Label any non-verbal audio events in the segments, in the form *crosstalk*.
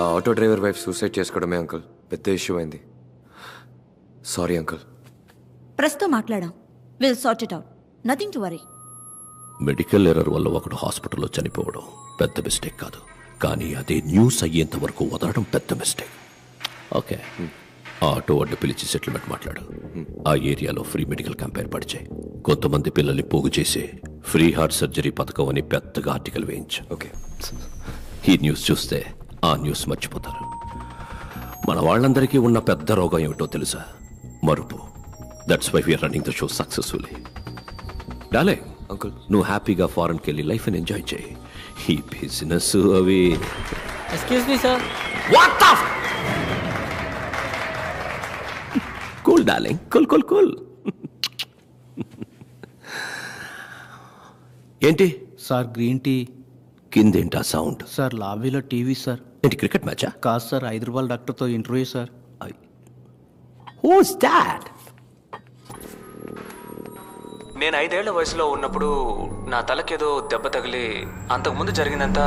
ఆ auto driver wife suicide చేసుకోవడమే uncle. పెద్ద ఇష్యూ అయింది. Sorry uncle. ప్రెస్తో మాట్లాడాం. Will sort it out nothing to worry medical error వల్ల ఒకడు హాస్పిటల్లో చనిపోవడం పెద్ద మిస్టేక్ కాదు. కానీ అదే న్యూస్ అయ్యేంత వరకు వదలడం పెద్ద మిస్టేక్. ఓకే. ఆ ఆటో అడ్డు పిలిచి సెటిల్మెంట్ మాట్లాడు. ఆ ఏరియాలో ఫ్రీ మెడికల్ క్యాంప్ ఏర్పాటు చేయి. కొంతమంది పిల్లల్ని పోగు చేసి ఫ్రీ హార్ట్ సర్జరీ పథకం అని పెద్దగా ఆర్టికల్ వేయించు. ఓకే. ఈ న్యూస్ చూస్తే ఆ న్యూస్ మర్చిపోతారు. మన వాళ్ళందరికీ ఉన్న పెద్ద రోగం ఏమిటో తెలుసా? మరుపు. That's why we're running the show successfully డాలే uncle. నువ్వు హ్యాపీగా ఫారెన్కి వెళ్ళి లైఫ్ని ఎంజాయ్ చేయి. ఈ బిజినెస్ అవి. Excuse me sir. Cool darling cool cool cool. ఏంటి? Sir green tea. కిందేంటా sound? Sir లాబీలో టీవీ సార్. ఏంటి క్రికెట్ మ్యాచా కాదు సార్ హైదరాబాద్ డాక్టర్తో ఇంటర్వ్యూ సార్. హూస్ దాట్ నేను ఐదేళ్ళ వయసులో ఉన్నప్పుడు నా తలకేదో దెబ్బ తగిలి అంతకుముందు జరిగిందంతా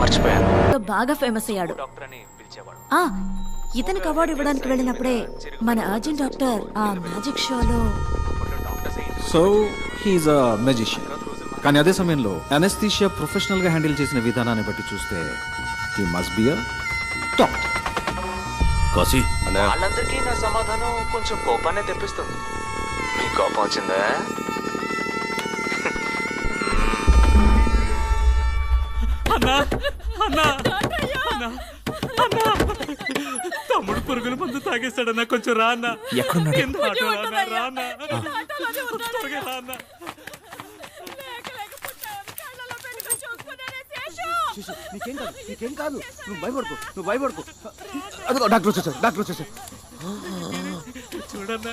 మర్చిపోయాను. బాగా ఫేమస్ అయ్యాడు. డాక్టర్ అని పిలిచేవాడు. ఆ ఇతనికి అవార్డు ఇవ్వడానికి వెళ్ళినప్పుడే మన అర్జున్ డాక్టర్ ఆ మ్యాజిక్ షోలో so he is a magician కానీ అదే సమయంలో అనస్థీషియా ప్రొఫెషనల్గా హ్యాండిల్ చేసిన విధానాన్ని బట్టి చూస్తే హీ మస్ట్ బి అ కాశీ. వాళ్ళందరికీ నా సమాధానం కొంచెం కోపాన్ని తెప్పిస్తుంది. మీ కోపం వచ్చిందా? అన్నా అన్నా అన్నా అన్నా. తమ్ముడు పురుగుల మందు తాగేస్తాడన్నా కొంచెం రా అన్న. ఎక్కడున్నాడు? కింద ఆటోలో అన్నా, రా అన్నా. త్వరగా రా అన్నా. నీకేం కాదు నీకేం కాదు. నువ్వు భయపడుకో నువ్వు భయపడుకో. అదిగో డాక్టర్ వచ్చేసారు డాక్టర్ వచ్చేసారు చూడన్నా.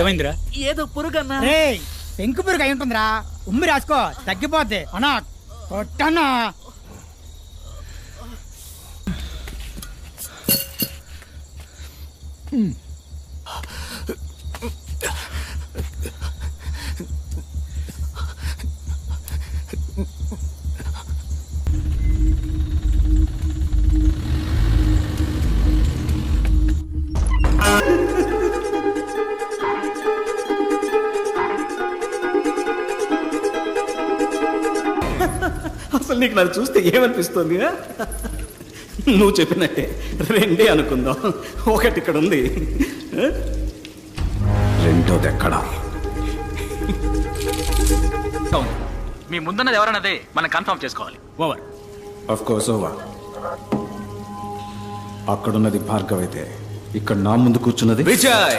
ఏమైందిరా? ఏదో పురుగన్నా. రేయ్ పెంకు పురుగు అయి ఉంటుందిరా. ఉమ్మి రాసుకో తగ్గిపోద్ది. అన్నా కొట్టన్నా. అసలు నీకు నన్ను చూస్తే ఏమనిపిస్తుంది? నువ్వు చెప్పినట్టే. రెండే అనుకుందాం. ఒకటి ఇక్కడ ఉంది? రెండోది ఎక్కడా? మీ ముందున్నది ఎవరన్నదే మనం కన్ఫర్మ్ చేసుకోవాలి. ఓవర్. ఆఫ్ కోర్స్ ఓవర్ అక్కడున్నది భార్గవ్ అయితే ఇక్కడ నా ముందు కూర్చున్నది? విజయ్!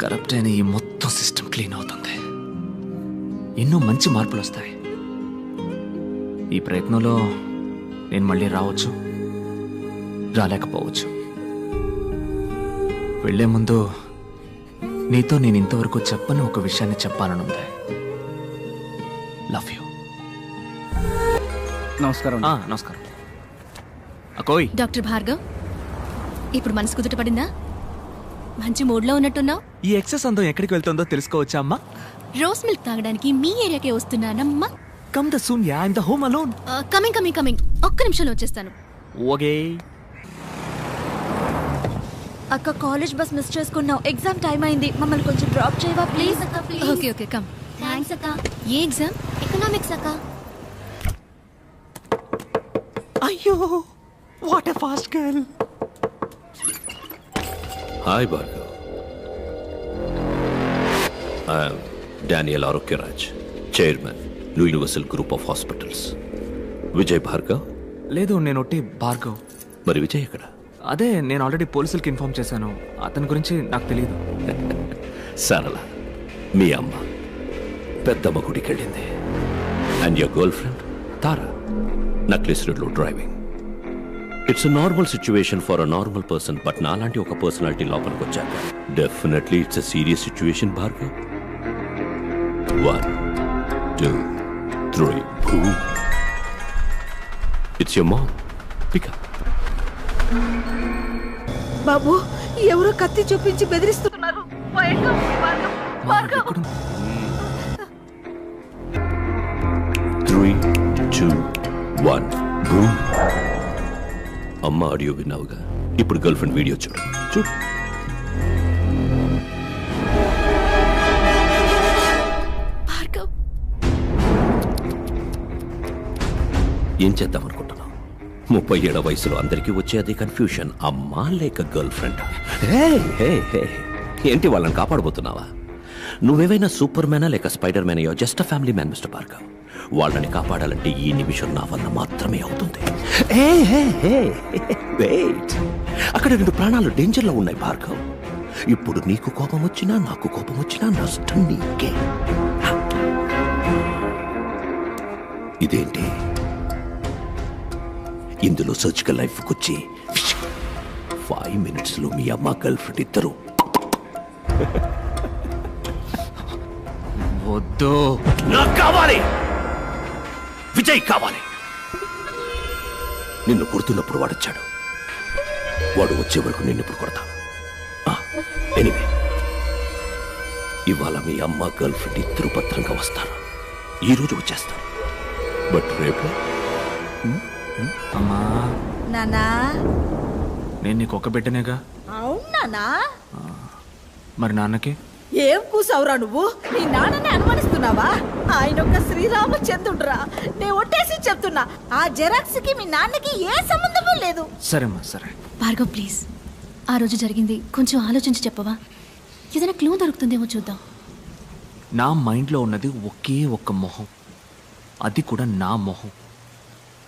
కరప్ట్ అయిన ఈ మొత్తం సిస్టమ్ క్లీన్ అవుతుంది. ఎన్నో మంచి మార్పులు వస్తాయి. ఈ ప్రయత్నంలో నేను మళ్ళీ రావచ్చు రాలేకపోవచ్చు. వెళ్ళే ముందు నీతో నేను ఇంతవరకు చెప్పని ఒక విషయాన్ని చెప్పాలనుంది. Love you. నమస్కారం నమస్కారం. అకోయ్. డాక్టర్ భార్గవ్ ఇప్పుడు మనసు కుదుట పడిందా? మంచి మూడ్లో ఉన్నట్టున్నావు? ఈ ఎక్సెస్ అందం ఎక్కడికి వెళ్తుందో తెలుసుకోవచ్చా అమ్మా? రోస్ మిల్క్ తాగడానికి మీ ఏరియాకే వస్తున్నానమ్మా. Come the soon ya I'm the home alone coming coming coming ఒక్క నిమిషంలో వచ్చేస్తాను. ఓకే. అక్క కాలేజ్ బస్ మిస్ చేసుకున్నావు. ఎగ్జామ్ టైం అయింది. మమ్మల్ని కొంచెం డ్రాప్ చేయవా ప్లీజ్ అక్క please okay okay come thanks అక్క. ఏ ఎగ్జామ్ ఎకనామిక్స్ అక్క. అయ్యో what a fast girl hi Bhargav I'm Daniel Arogyaraj chairman Universal Group of Hospitals Vijay Bhargav లేదు నేను ఒట్టి భార్గవ్ మరి విజయ్ ఎక్కడ? అదే నేను ఆల్రెడీ పోలీసులకి ఇన్ఫార్మ్ చేశాను. అతని గురించి నాకు తెలియదు *laughs* సరళ మీ అమ్మ పెద్దమ్మ గుడికి వెళ్ళింది and your girlfriend Tara Necklace రోడ్లో driving it's normal situation for a normal person but నాలాంటి ఒక పర్సనాలిటీ లోపలికి వచ్చాక definitely it's serious situation Bhargav one two three it's your mom pickup బాబు ఎవరో కత్తి చూపించి బెదిరిస్తున్నారు. త్రీ టూ వన్ బూమ్ అమ్మ ఆడియో విన్నావుగా? ఇప్పుడు గర్ల్ ఫ్రెండ్ వీడియో చూడు. చూడు. ఏం చేద్దాం అనుకుంటున్నావు? ముప్పై ఏళ్ళ వయసులో అందరికీ వచ్చే అదే కన్ఫ్యూషన్ అమ్మా లేక గర్ల్ ఫ్రెండ్. ఏంటి వాళ్ళని కాపాడబోతున్నావా? నువ్వేవైనా సూపర్ మ్యానా లేక Spiderman? Just family man mister Bhargav. వాళ్ళని కాపాడాలంటే ఈ నిమిషం నా వల్ల మాత్రమే అవుతుంది. ఏ, హే, హే, wait. అక్కడ రెండు ప్రాణాలు డేంజర్లో ఉన్నాయి భార్గవ్. ఇప్పుడు నీకు కోపం వచ్చినా నాకు కోపం వచ్చినా నష్టం నీకే. ఇదేంటి? ఇందులో సర్జికల్ లైఫ్కి వచ్చి ఫైవ్ మినిట్స్లో మీ అమ్మ గర్ల్ ఫ్రెండ్ ఇద్దరు. వద్దు. నాకు కావాలి! విజయ్ కావాలి. నిన్ను కొడుతున్నప్పుడు వాడొచ్చాడు. వాడు వచ్చే వరకు నిన్ను ఇప్పుడు కొడతాను ఎనివే. ఇవాళ మీ అమ్మ గర్ల్ ఫ్రెండ్ ఇద్దరు భద్రంగా వస్తారు. ఈ రోజు వచ్చేస్తారు. బట్ రేపు? అమ్మా. నానా నేను నీకు ఒక బిడ్డనేగా? అవునానా మరి నాన్నకి? ఏం కూసావురా నువ్వు? నీ నాన్నని అనుమానిస్తున్నావా? ఆయన ఒక శ్రీరామచంద్రుడురా. చెప్తున్నా ఆ జెరాక్స్కి మీ నాన్నకి ఏ సంబంధము లేదు. సరేమ్మా సరే. భార్గవ్ ప్లీజ్. ఆ రోజు జరిగింది కొంచెం ఆలోచించి చెప్పవా? ఏదైనా క్లూ దొరుకుతుందేమో చూద్దాం. నా మైండ్లో ఉన్నది ఒకే ఒక్క మొహం. అది కూడా నా మొహం.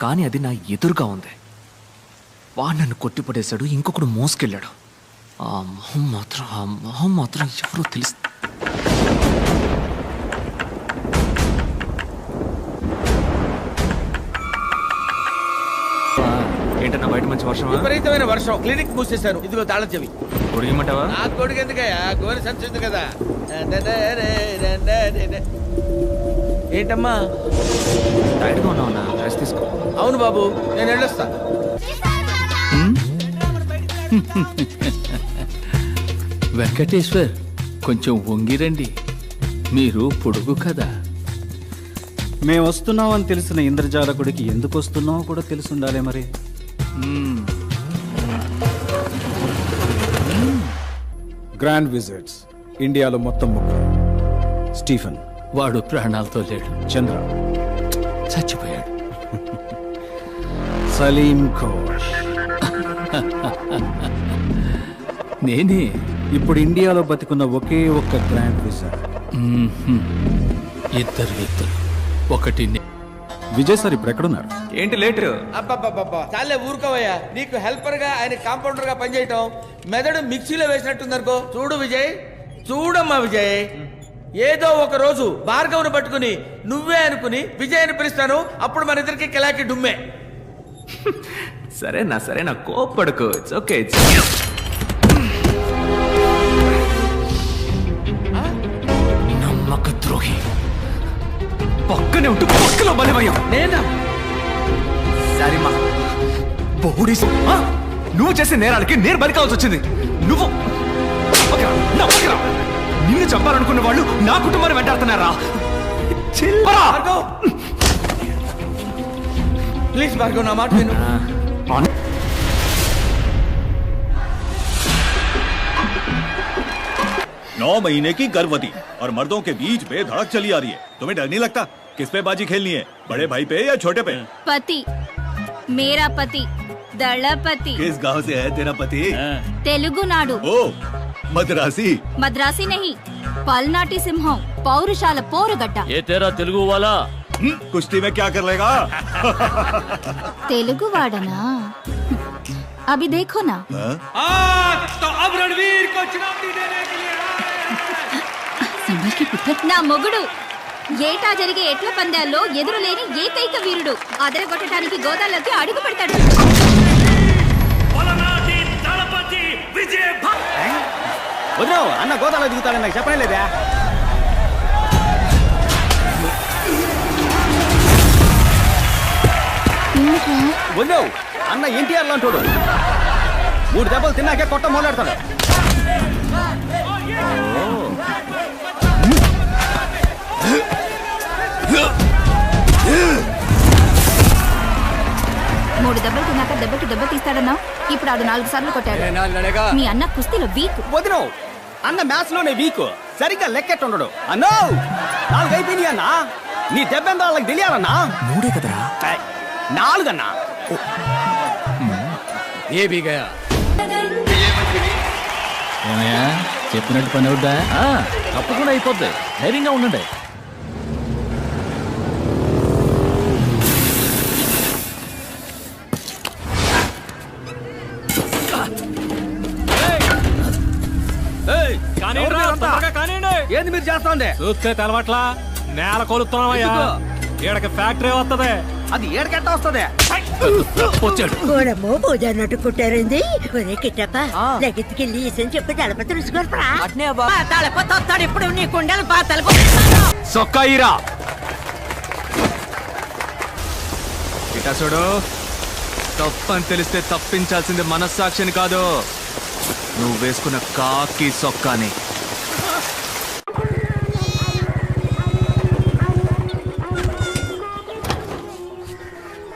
కానీ అది నా ఎదురుగా ఉంది. వాడు నన్ను కొట్టిపడేశాడు ఇంకొకడు మోసుకెళ్ళాడు. ఆ మొహం మాత్రం ఆ మొహం మాత్రం ఎవరో తెలుసు. మంచి వర్షం విపరీతమైన వర్షం. క్లినిక్ మూసేశారు. ఇదిగో తాళం చెవి పొడిగమంటావా నా కొడుకు ఎందుకయ్యా గోరి సంచుంది కదా. ఏంటమ్మా? టైట్గా ఉన్నావు రెస్ట్ తీసుకో. అవును బాబు నేను వెళ్ళొస్తా. *laughs* వెంకటేశ్వర్ కొంచెం వంగిరండి. మీరు పొడుగు కదా. మేము వస్తున్నామని తెలిసిన ఇంద్రజాలకుడికి ఎందుకు వస్తున్నామో కూడా తెలిసి ఉండాలి మరి. గ్రాండ్ విజిట్స్ ఇండియాలో మొత్తం ముగ్గురు. స్టీఫెన్ వాడు ప్రాణాలతో లేడు. చంద్ర. చచ్చిపోయాడు. సలీం ఘోష్. నేనే. ఇప్పుడు ఇండియాలో బతికున్న ఒకే ఒక్క గ్రాండ్ విజర్. ఇద్దరు వ్యక్తులు. ఒకటి విజయ్ సార్ ఇప్పుడు ఎక్కడున్నారు? ఏంటి లేటరు అబ్బబ్బబ్బబ్బా. చాలే ఊరుకోవయ్యా. నీకు హెల్పర్గా ఆయన కాంపౌండర్గా పనిచేయటం మెదడు మిక్సీలో వేసినట్టుందనుకో. చూడు విజయ్ చూడమ్మా విజయ్. ఏదో ఒక రోజు భార్గవుని పట్టుకుని నువ్వే అనుకుని విజయ్ అని పిలుస్తాను. అప్పుడు మన ఇద్దరికి కిలాకి డుమ్మే. సరేనా సరేనా కోప్పడుకో. ఇట్స్ ఓకే ఇట్స్ నమ్మక ద్రోహి. పక్కనే ఉంటూ పక్కలో బలమయ్యా. నేనా? సరిమా బహుడి నువ్వు చేసే నేరాలకి నేను బలికాల్సి వచ్చింది నువ్వు పక్కరా, నా పక్కరా. నిన్ను చంపాలనుకున్న వాళ్ళు నా కుటుంబాన్ని వెంటాడుతున్నారా చిల్లరా భార్గవ్ ప్లీజ్ భార్గవ్ నా మాట విను नौ महीने की गर्भवती और मर्दों के बीच बेधड़क चली आ रही है तुम्हें डर नहीं लगता किस पे बाजी खेलनी है बड़े भाई पे या छोटे पे పతి मेरा पति दलपति। किस गाँव से है तेरा पति? हाँ। तेलुगु नाडु। ओ मद्रासी। मद्रासी नहीं पलनाटी सिंह पौरुषाल पोरगड्डा। ये तेरा तेलुगु वाला। हम्म, कुश्ती में क्या कर लेगा? तेलुगु वाडना अभी देखो ना। हाँ? आ, तो अब रणवीर को चुनौती देने के लिए संभल के पुत्र। ना मुगड़ू। ఏటా జరిగే ఎట్ల పందాల్లో ఎదురులేని ఏకైక వీరుడు. అదరగొట్టడానికి గోదాలోకి అడుగు పెడతాడు. అన్న గోదాలో దిగుతాడని నాకు చెప్పనే లేదా? వదిలేవు అన్న ఎన్టీఆర్ లాంటోడు. మూడు దెబ్బలు తిన్నాకే కొట్ట మొదలెడతాడు. మూడు దెబ్బలు తిన్నాక దెబ్బకి దెబ్బ తీస్తాడన్నా? ఇప్పుడు ఆడు నాలుగు సార్లు కొట్టాడు. మీ అన్న కుస్తీలో వీక్. వదిలేవు అన్న మ్యాచ్లోనే వీక్. సరిగ్గా లెక్కెట్టు ఉండడు అన్నో నాలుగు అయిపోయినాయి అన్న. నీ దెబ్బెంత వాళ్ళకి తెలియాలన్నా? మూడే కదరా? నాలుగన్నా? ఏ ఏమయ్యా? చెప్పినట్టు పని అవుద్దా? తప్పకుండా అయిపోద్ది. ధైర్యంగా ఉండండి. ఏంది మీరు చేస్తోంది? చూస్తే తెలవట్లా? నేల కొలుస్తున్నావయ్యా ఈడకి ఫ్యాక్టరీ వస్తుంది అది ఏడకెట్ట వస్తుంది? వచ్చాడు. గోడమో భోజనట్టు కుట్టారండి ఒరే కిట్టప్ప లగెత్తుకెళ్ళి ఇసని చెప్పి తలప తెలుసుకోరా తలపతి వస్తాడు ఇప్పుడు నీ కుండలు పాతలకు సొక్కాయిరా. ఇటా చూడు. తప్పని తెలిస్తే తప్పించాల్సింది మనస్సాక్షిని కాదు. నువ్వు వేసుకున్న కాకి సొక్కాని.